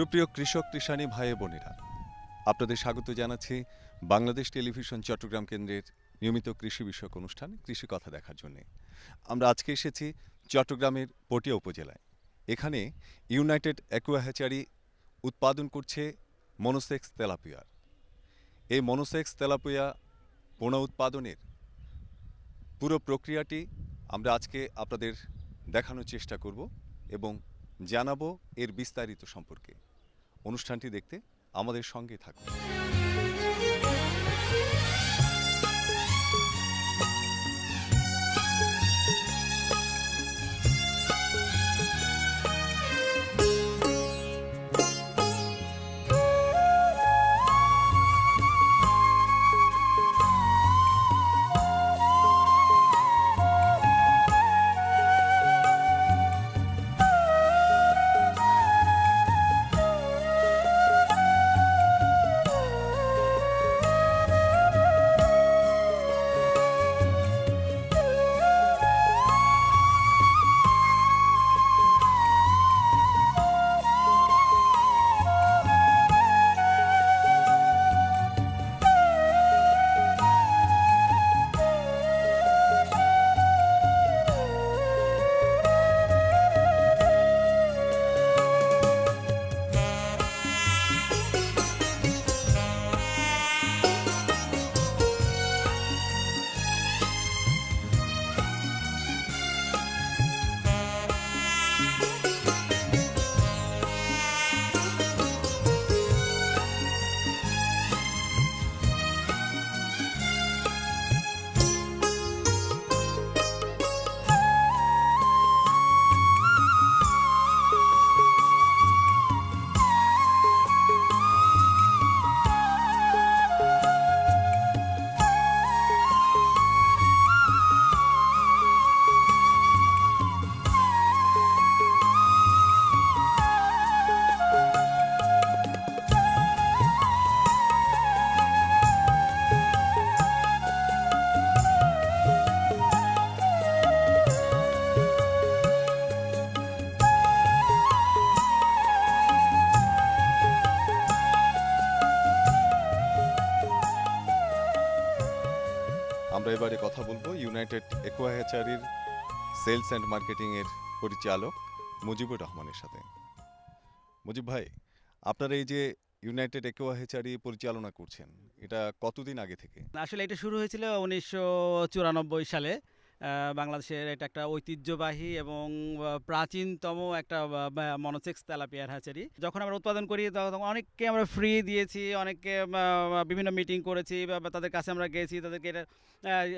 সুপ্রিয় কৃষক, কৃষাণী ভাই বোনেরা, আপনাদের স্বাগত জানাচ্ছি বাংলাদেশ টেলিভিশন চট্টগ্রাম কেন্দ্রের নিয়মিত কৃষি বিষয়ক অনুষ্ঠান, কৃষি কথা দেখার জন্য। আমরা আজকে এসেছি চট্টগ্রামের পটিয়া উপজেলায়। এখানে ইউনাইটেড অ্যাকুয়া হ্যাচারি উৎপাদন করছে মনোসেক্স তেলাপিয়ার। এই মনোসেক্স তেলাপিয়া পোনা উৎপাদনের পুরো প্রক্রিয়াটি আমরা আজকে আপনাদের দেখানোর চেষ্টা করব এবং জানাব এর বিস্তারিত সম্পর্কে। অনুষ্ঠানটি দেখতে আমাদের সঙ্গে থাকুন। ইউনাইটেড একুয়া সেলস অ্যান্ড মার্কেটিংয়ের পরিচালক মুজিবুর রহমানের সাথে। মুজিব ভাই, আপনারা এই যে ইউনাইটেড একুয়া হ্যাচারি পরিচালনা করছেন, এটা কতদিন আগে থেকে? আসলে এটা শুরু হয়েছিল উনিশশো চুরানব্বই সালে। বাংলাদেশের এটা একটা ঐতিহ্যবাহী এবং প্রাচীনতম একটা মনোসেক্স তেলাপিয়ার হ্যাচারি যখন আমরা উৎপাদন করি তখন অনেককে আমরা ফ্রি দিয়েছি, অনেককে বিভিন্ন মিটিং করেছি, বা তাদের কাছে আমরা গেছি, তাদেরকে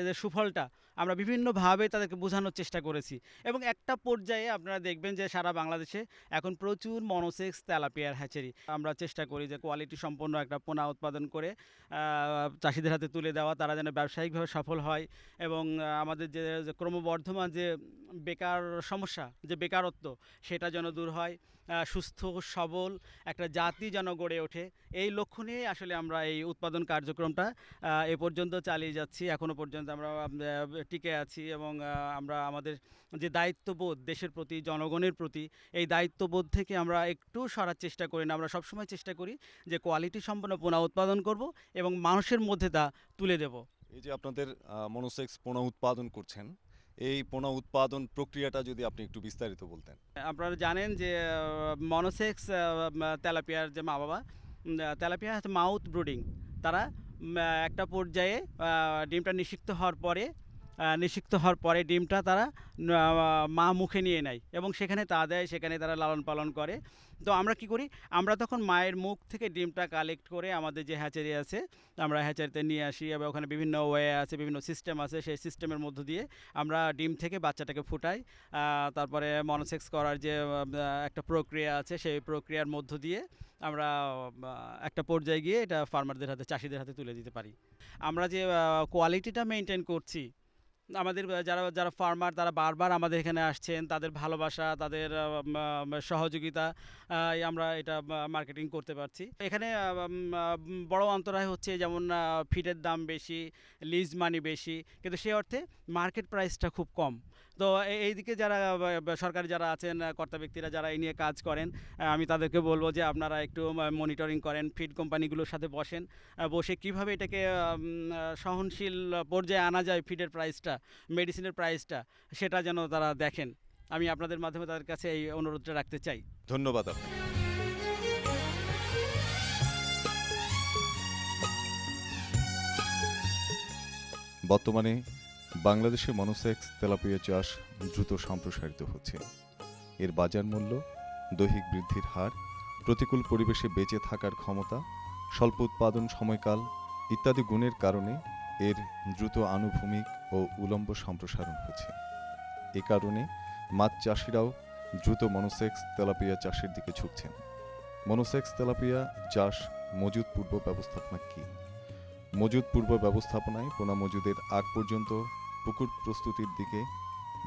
এটা সুফলটা আমরা বিভিন্নভাবে তাদেরকে বোঝানোর চেষ্টা করেছি। এবং একটা পর্যায়ে আপনারা দেখবেন যে সারা বাংলাদেশে এখন প্রচুর মনোসেক্স তেলাপিয়ার হ্যাচারি। আমরা চেষ্টা করি যে কোয়ালিটি সম্পন্ন একটা পোনা উৎপাদন করে চাষিদের হাতে তুলে দেওয়া, তারা যেন ব্যবসায়িকভাবে সফল হয় এবং আমাদের যে ক্রমবর্ধমান যে বেকার সমস্যা, যে বেকারত্ব, সেটা যেন দূর হয়। সুস্থ, সবল একটা জাতি যেন গড়ে ওঠে। এই লক্ষ্য নিয়ে আসলে আমরা এই উৎপাদন কার্যক্রমটা এ পর্যন্ত চালিয়ে যাচ্ছি। এখনও পর্যন্ত আমরা টিকে আছি এবং আমরা আমাদের যে দায়িত্ববোধ দেশের প্রতি, জনগণের প্রতি, এই দায়িত্ববোধ থেকে আমরা একটু সরার চেষ্টা করি না। আমরা সবসময় চেষ্টা করি যে কোয়ালিটি সম্পন্ন পোনা উৎপাদন করব এবং মানুষের মধ্যে তা তুলে দেব। এই যে আপনাদের মনোসেক্স পোনা উৎপাদন করছেন এই পোনা উৎপাদন প্রক্রিয়াটা যদি আপনি একটু বিস্তারিত বলতেন। আপনারা জানেন যে মনোসেক্স তেলাপিয়ার যে মা বাবা তেলাপিয়া মাউথ ব্রুডিং। তারা একটা পর্যায়ে ডিমটা নিষিক্ত হওয়ার পরে নিষিক্ত হওয়ার পরে ডিমটা তারা মা মুখে নিয়ে নেয় এবং সেখানে তা দেয়, সেখানে তারা লালন পালন করে। তো আমরা কি করি? আমরা তখন মায়ের মুখ থেকে ডিমটা কালেক্ট করে আমাদের যে হ্যাচারি আছে, আমরা হ্যাচারিতে নিয়ে আসি এবং ওখানে বিভিন্ন ওয়ে আছে, বিভিন্ন সিস্টেম আছে। সেই সিস্টেমের মধ্য দিয়ে আমরা ডিম থেকে বাচ্চাটাকে ফুটাই। তারপরে মনোসেক্স করার যে একটা প্রক্রিয়া আছে, সেই প্রক্রিয়ার মধ্য দিয়ে আমরা একটা পর্যায়ে গিয়ে এটা ফার্মারদের হাতে, চাষিদের হাতে তুলে দিতে পারি। আমরা যে কোয়ালিটিটা মেনটেন করছি আমাদের যারা যারা ফার্মার তারা বারবার আমাদের এখানে আসছেন। তাদের ভালোবাসা, তাদের সহযোগিতা আমরা এটা মার্কেটিং করতে পারছি। এখানে বড় অন্তরায় হচ্ছে যেমন ফিটের দাম বেশি লিজ মানি বেশি। কিন্তু সে অর্থে মার্কেট প্রাইসটা খুব কম। তো এইদিকে যারা সরকারি যারা আছেন কর্তা ব্যক্তিরা যারা এই নিয়ে কাজ করেন আমি তাদেরকে বলব যে আপনারা একটু মনিটরিং করেন ফিড কোম্পানিগুলোর সাথে বসেন বসে কীভাবে এটাকে সহনশীল পর্যায়ে আনা যায় ফিডের প্রাইসটা মেডিসিনের প্রাইসটা সেটা যেন তারা দেখেন। আমি আপনাদের মাধ্যমে তাদের কাছে এই অনুরোধটা রাখতে চাই। ধন্যবাদ বর্তমানে বাংলাদেশে মনোসেক্স তেলাপিয়া চাষ দ্রুত সম্প্রসারিত হচ্ছে। এর বাজার মূল্য, দৈহিক বৃদ্ধির হার, প্রতিকূল পরিবেশে বেঁচে থাকার ক্ষমতা, স্বল্প উৎপাদন সময়কাল ইত্যাদি গুণের কারণে এর দ্রুত আনুভূমিক ও উলম্ব সম্প্রসারণ হচ্ছে। এ কারণে মাছ চাষিরাও দ্রুত মনোসেক্স তেলাপিয়া চাষের দিকে ঝুঁকছেন। মনোসেক্স তেলাপিয়া চাষ মজুদ পূর্ব ব্যবস্থাপনা কি? মজুদ পূর্ব ব্যবস্থাপনায় পোনা মজুদের আগ পর্যন্ত পুকুর প্রস্তুতির দিকে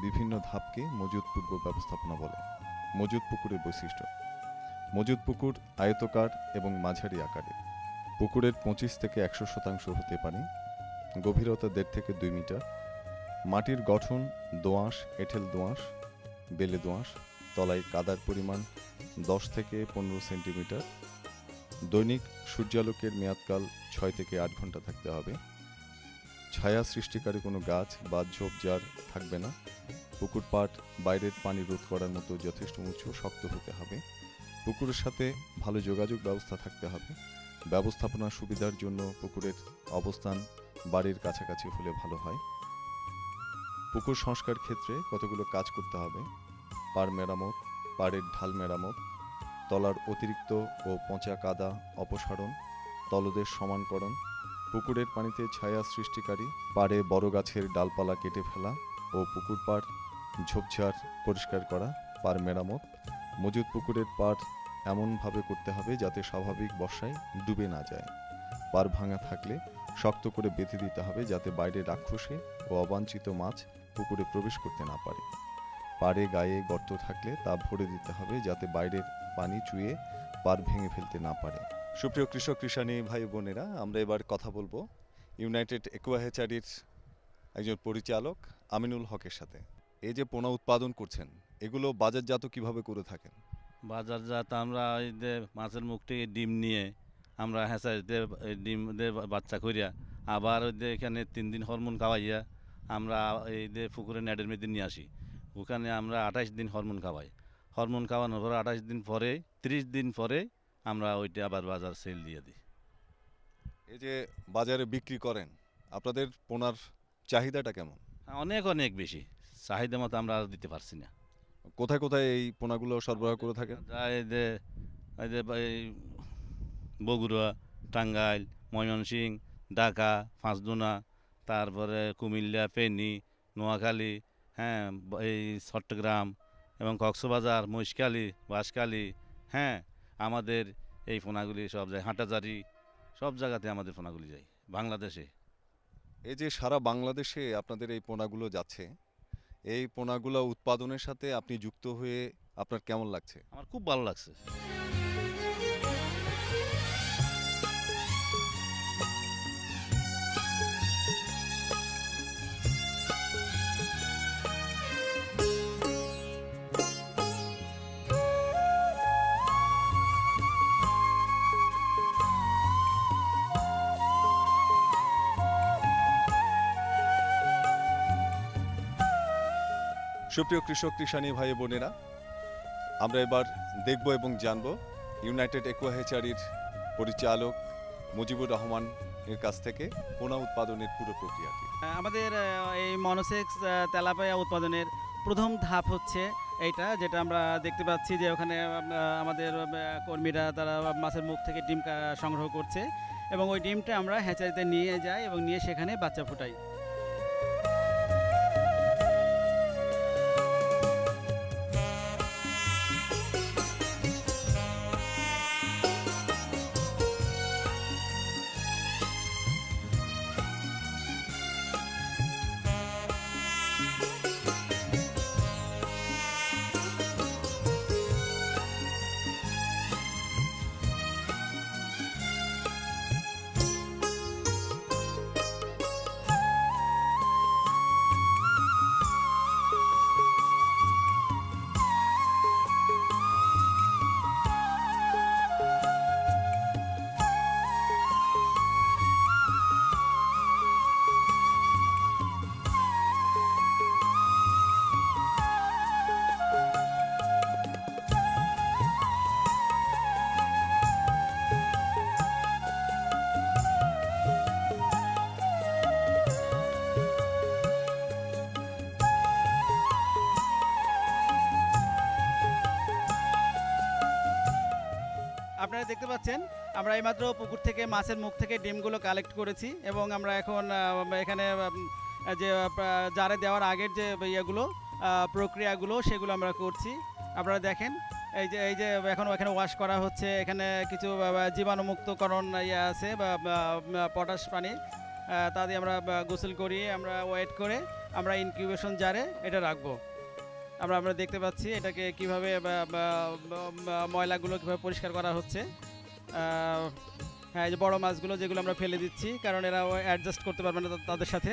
বিভিন্ন ধাপকে মজুদ পূর্ব ব্যবস্থাপনা বলে। মজুদ পুকুরের বৈশিষ্ট্য। মজুদ পুকুর আয়তকার এবং মাঝারি আকারের। পুকুরের পঁচিশ থেকে একশো শতাংশ হতে পারে। গভীরতা দেড় থেকে দুই মিটার। মাটির গঠন দোআঁশ, এঁঠেল দোআঁশ, বেলে দোআঁশ, তলায় কাদার পরিমাণ দশ থেকে পনেরো সেন্টিমিটার। দৈনিক সূর্যালোকের মেয়াদকাল ছয় থেকে আট ঘণ্টা থাকতে হবে। ছায়া সৃষ্টিকারী কোনো গাছ বা ঝোপঝাড় থাকবে না। পুকুর পাট, বাইরের পানি রোধ করার মতো যথেষ্ট উঁচু শক্ত হতে হবে। পুকুরের সাথে ভালো যোগাযোগ ব্যবস্থা থাকতে হবে। ব্যবস্থাপনা সুবিধার জন্য পুকুরের অবস্থান বাড়ির কাছাকাছি হলে ভালো হয়। পুকুর সংস্কার ক্ষেত্রে কতগুলো কাজ করতে হবে? পার মেরামত, পাড়ের ঢাল মেরামত, তলার অতিরিক্ত ও পচা কাদা অপসারণ তলদের সমানকরণ পুকুরের পানিতে ছায়া সৃষ্টিকারী পাড়ে বড় গাছের ডালপালা কেটে ফেলা ও পুকুর পাড় ঝোপঝাড় পরিষ্কার করা পার মেরামত। মজুদ পুকুরের পাড় এমনভাবে করতে হবে যাতে স্বাভাবিক বর্ষায় ডুবে না যায়। পার ভাঙা থাকলে শক্ত করে বেঁধে দিতে হবে যাতে বাইরে রাক্ষসে ও অবাঞ্ছিত মাছ পুকুরে প্রবেশ করতে না পারে। পাড়ে গায়ে গর্ত থাকলে তা ভরে দিতে হবে যাতে বাইরের পানি চুয়ে পার ভেঙে ফেলতে না পারে। সুপ্রিয় কৃষক, কৃষাণী ভাই বোনেরা, আমরা এবার কথা বলব ইউনাইটেড একুয়াহেচারির একজন পরিচালক আমিনুল হকের সাথে। এই যে পোনা উৎপাদন করছেন, এগুলো বাজারজাত কীভাবে করে থাকেন? বাজারজাত আমরা এই যে মাছের মুখ থেকে ডিম নিয়ে আমরা হ্যাঁচারিতে ডিম দিয়ে বাচ্চা করিয়া আবার ওই যে এখানে তিন দিন হরমোন খাওয়াইয়া আমরা এই যে পুকুরে নেটের মধ্যে নিয়ে আসি। ওখানে আমরা আঠাশ দিন হরমোন খাওয়াই। হরমোন খাওয়ানোর পরে আঠাশ দিন পরে, ত্রিশ দিন পরে আমরা ওইটা আবার বাজার সেল দিয়ে দিই। এই যে বাজারে বিক্রি করেন আপনাদের পোনার চাহিদাটা কেমন? অনেক অনেক বেশি। চাহিদা মতো আমরা আর দিতে পারছি না। কোথায় কোথায় এই পোনাগুলো সরবরাহ করে থাকেন? বগুড়া টাঙ্গাইল ময়মনসিংহ ঢাকা পাঁচদোনা তারপরে কুমিল্লা ফেনী নোয়াখালী হ্যাঁ এই চট্টগ্রাম এবং কক্সবাজার মহিষকালী বাঁশখালী হ্যাঁ আমাদের এই ফোনাগুলি সব যায়। হাঁটাজারি সব জায়গাতে আমাদের ফোনাগুলি যায় বাংলাদেশে। এই যে সারা বাংলাদেশে আপনাদের এই পোনাগুলো যাচ্ছে এই পোনাগুলো উৎপাদনের সাথে আপনি যুক্ত হয়ে আপনার কেমন লাগছে? আমার খুব ভালো লাগছে। সুপ্রিয় কৃষক কৃষাণী ভাই বোনেরা আমরা এবার দেখব এবং জানব ইউনাইটেড একুয়াহেচারির পরিচালক মুজিবুর রহমান এর কাছ থেকে পোনা উৎপাদনের পুরো প্রক্রিয়াটি। আহ, আমাদের এই মনোসেক্স তেলাপিয়া উৎপাদনের প্রথম ধাপ হচ্ছে এইটা যেটা আমরা দেখতে পাচ্ছি যে ওখানে আমাদের কর্মীরা তারা মাছের মুখ থেকে ডিম সংগ্রহ করছে এবং ওই ডিমটা আমরা হ্যাচারিতে নিয়ে যাই এবং নিয়ে সেখানে বাচ্চা ফুটাই। আপনারা দেখতে পাচ্ছেন, আমরা এইমাত্র পুকুর থেকে মাছের মুখ থেকে ডিমগুলো কালেক্ট করেছি এবং আমরা এখন এখানে যে জারে দেওয়ার আগের যে, ইয়েগুলো প্রক্রিয়াগুলো, সেগুলো আমরা করছি। আপনারা দেখেন, এই যে এই যে, এখন এখানে ওয়াশ করা হচ্ছে, এখানে কিছু জীবাণুমুক্তকরণ ইয়ে আছে, বা পটাশ পানি তা দিয়ে আমরা গোসল করি আমরা ওয়েট করে আমরা ইনকিউবেশন জারে এটা রাখব। আমরা আমরা দেখতে পাচ্ছি এটাকে কীভাবে ময়লাগুলো কীভাবে পরিষ্কার করা হচ্ছে। হ্যাঁ যে বড় মাছগুলো যেগুলো আমরা ফেলে দিচ্ছি, কারণ এরা অ্যাডজাস্ট করতে পারবে না তাদের সাথে।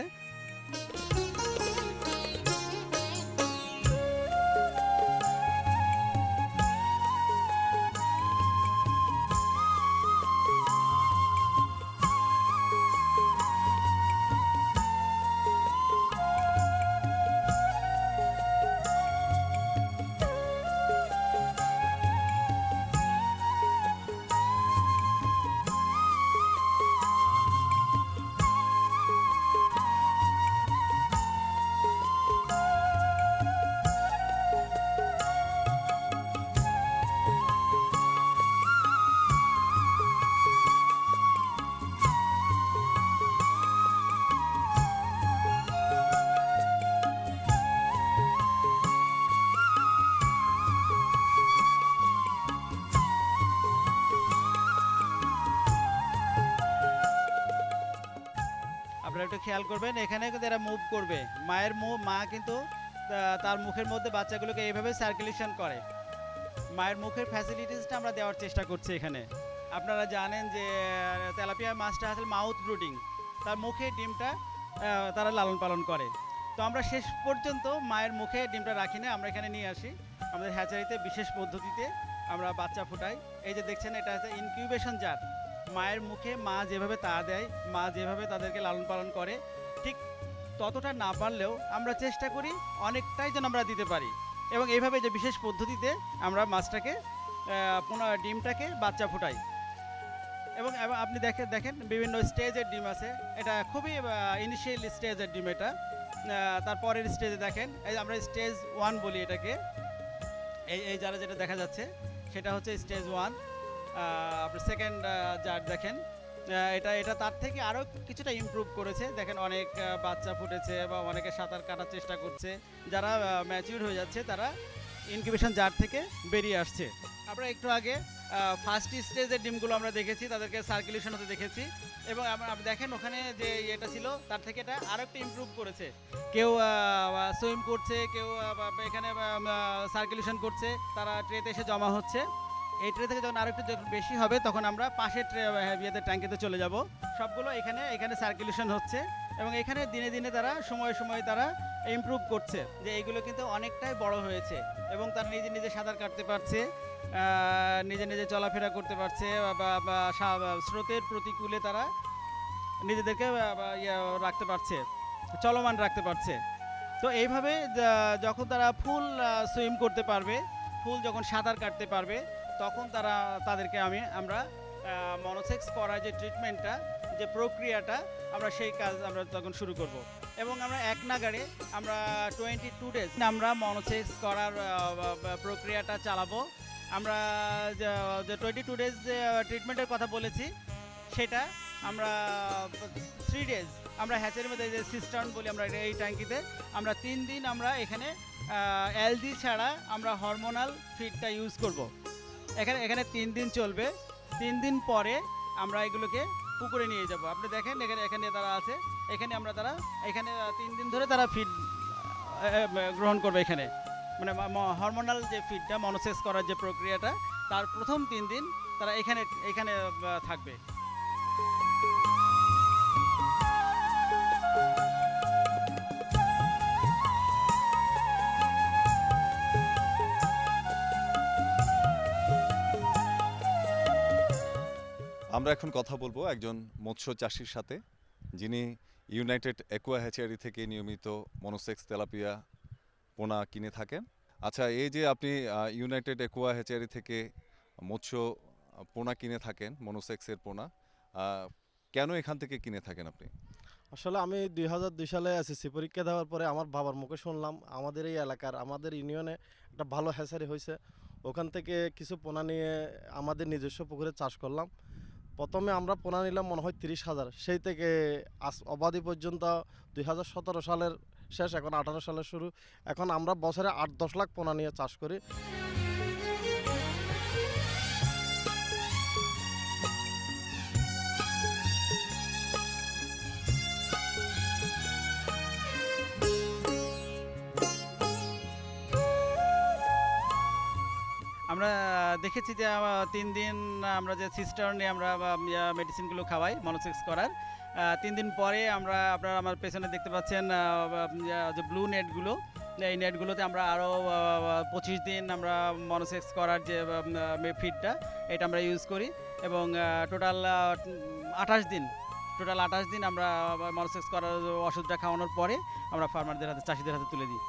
খেয়াল করবেন, এখানে কিন্তু এরা মুভ করবে। মায়ের মুখ মা কিন্তু তার মুখের মধ্যে বাচ্চাগুলোকে এইভাবে সার্কুলেশন করে। মায়ের মুখের ফ্যাসিলিটিসটা আমরা দেওয়ার চেষ্টা করছি এখানে। আপনারা জানেন যে তেলাপিয়া মাছটা আসলে মাউথ ব্রুডিং তার মুখে ডিমটা তারা লালন পালন করে। তো আমরা শেষ পর্যন্ত মায়ের মুখে ডিমটা রাখি না, আমরা এখানে নিয়ে আসি। আমাদের হ্যাচারিতে বিশেষ পদ্ধতিতে আমরা বাচ্চা ফুটাই। এই যে দেখছেন, এটা হচ্ছে ইনকিউবেশন জার মায়ের মুখে মা যেভাবে তা দেয়, মা যেভাবে তাদেরকে লালন পালন করে, ঠিক ততটা না পারলেও আমরা চেষ্টা করি অনেকটাই যেন আমরা দিতে পারি। এবং এইভাবে যে বিশেষ পদ্ধতিতে আমরা মাছটাকে পুনঃ, ডিমটাকে বাচ্চা ফুটাই। এবং আপনি দেখেন দেখেন বিভিন্ন স্টেজের ডিম আছে। এটা খুবই ইনিশিয়াল স্টেজের ডিম এটা। তারপরের স্টেজে দেখেন, এই আমরা স্টেজ ওয়ান বলি এটাকে। এই এই যারা যেটা দেখা যাচ্ছে, সেটা হচ্ছে স্টেজ ওয়ান। আপনি সেকেন্ড যার দেখেন এটা এটা তার থেকে আরও কিছুটা ইমপ্রুভ করেছে। দেখেন অনেক বাচ্চা ফুটেছে বা অনেকে সাঁতার কাটার চেষ্টা করছে। যারা ম্যাচিউর হয়ে যাচ্ছে, তারা ইনকিউবেশন জার থেকে বেরিয়ে আসছে। আমরা একটু আগে ফার্স্ট স্টেজের ডিমগুলো আমরা দেখেছি, তাদেরকে সার্কুলেশন হতে দেখেছি। এবং আপনি দেখেন ওখানে যে ইয়েটা ছিল, তার থেকে এটা আরও একটু ইমপ্রুভ করেছে। কেউ সুইম করছে, কেউ এখানে সার্কুলেশন করছে, তারা ট্রেতে এসে জমা হচ্ছে। এই ট্রে থেকে যখন আরও একটু যখন বেশি হবে, তখন আমরা পাশের ট্রে ইয়েতে ট্যাঙ্কিতে চলে যাব। সবগুলো এখানে এখানে সার্কুলেশন হচ্ছে এবং এখানে দিনে দিনে তারা, সময় সময় তারা ইমপ্রুভ করছে যে এইগুলো কিন্তু অনেকটাই বড় হয়েছে এবং তারা নিজে নিজে সাঁতার কাটতে পারছে নিজে নিজে চলাফেরা করতে পারছে বা- স্রোতের প্রতিকূলে তারা নিজেদেরকে ইয়ে রাখতে পারছে, চলমান রাখতে পারছে। তো এইভাবে যখন তারা ফুল সুইম করতে পারবে, ফুল যখন সাঁতার কাটতে পারবে তখন তারা, তাদেরকে আমি, আমরা মনোসেক্স করার যে ট্রিটমেন্টটা যে প্রক্রিয়াটা, আমরা সেই কাজ আমরা তখন শুরু করব এবং আমরা এক নাগারে আমরা টোয়েন্টি টু ডেজ আমরা মনোসেক্স করার প্রক্রিয়াটা চালাবো আমরা যে টোয়েন্টি টু ডেজ যে ট্রিটমেন্টের কথা বলেছি, সেটা আমরা থ্রি ডেজ আমরা হ্যাচের মধ্যে যে সিস্টার্ন বলি আমরা এই ট্যাঙ্কিতে, আমরা তিন দিন আমরা এখানে এলজি ছাড়া আমরা হরমোনাল ফিডটা ইউজ করব। এখানে এখানে তিন দিন চলবে। তিন দিন পরে আমরা এগুলোকে পুকুরে নিয়ে যাব। আপনি দেখেন এখানে এখানে তারা আছে, এখানে আমরা তারা, এখানে তিন দিন ধরে তারা ফিড গ্রহণ করবে এখানে। মানে হরমোনাল যে ফিডটা মনোসেস করার যে প্রক্রিয়াটা, তার প্রথম তিন দিন তারা এখানে এখানে থাকবে। আমরা এখন কথা বলব একজন মৎস্য চাষির সাথে, যিনি ইউনাইটেড অ্যাকোয়া হ্যাচারি থেকে নিয়মিত মনোসেক্স তেলাপিয়া পোনা কিনে থাকেন। আচ্ছা এই যে আপনি ইউনাইটেড অ্যাকোয়া হ্যাচারি থেকে মৎস্য পোনা কিনে থাকেন, মনোসেক্সের পোনা কেন এখান থেকে কিনে থাকেন আপনি? আসলে আমি দুই হাজার দুই সালে এসএসসি পরীক্ষা দেওয়ার পরে আমার বাবার মুখে শুনলাম, আমাদের এই এলাকার, আমাদের ইউনিয়নে একটা ভালো হ্যাচারি হয়েছে। ওখান থেকে কিছু পোনা নিয়ে আমাদের নিজস্ব পুকুরে চাষ করলাম। প্রথমে আমরা পোনা নিলাম মনে হয় তিরিশ হাজার। সেই থেকে আজ অবাধি পর্যন্ত দুই হাজার সতেরো সালের শেষ, এখন আঠারো সালের শুরু। এখন আমরা বছরে আট, দশ লাখ পোনা নিয়ে চাষ করি। আমরা দেখেছি যে তিন দিন আমরা যে সিস্টার নিয়ে আমরা মেডিসিনগুলো খাওয়াই মনোসেক্স করার তিন দিন পরে আমরা, আপনারা আমার পেছনে দেখতে পাচ্ছেন যে ব্লু নেটগুলো এই নেটগুলোতে আমরা আরও পঁচিশ দিন আমরা মনোসেক্স করার যে ফিডটা এটা আমরা ইউজ করি এবং টোটাল আঠাশ দিন টোটাল আঠাশ দিন আমরা মনোসেক্স করার ওষুধটা খাওয়ানোর পরে আমরা ফার্মারদের হাতে, চাষিদের হাতে তুলে দিই।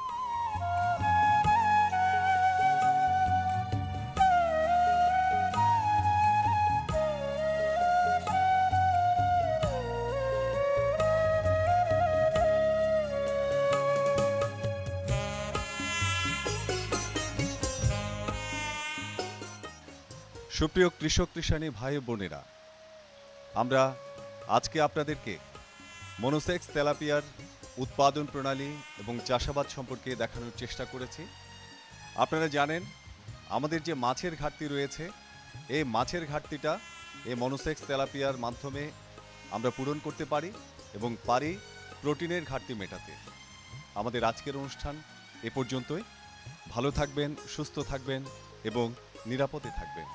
সুপ্রিয় কৃষক, কৃষাণী ভাই বোনেরা, আমরা আজকে আপনাদেরকে মনোসেক্স তেলাপিয়ার উৎপাদন প্রণালী এবং চাষাবাদ সম্পর্কে দেখানোর চেষ্টা করেছি। আপনারা জানেন, আমাদের যে মাছের ঘাটতি রয়েছে, এই মাছের ঘাটতিটা এই মনোসেক্স তেলাপিয়ার মাধ্যমে আমরা পূরণ করতে পারি এবং পারি প্রোটিনের ঘাটতি মেটাতে। আমাদের আজকের অনুষ্ঠান এ পর্যন্তই। ভালো থাকবেন, সুস্থ থাকবেন এবং নিরাপদে থাকবেন।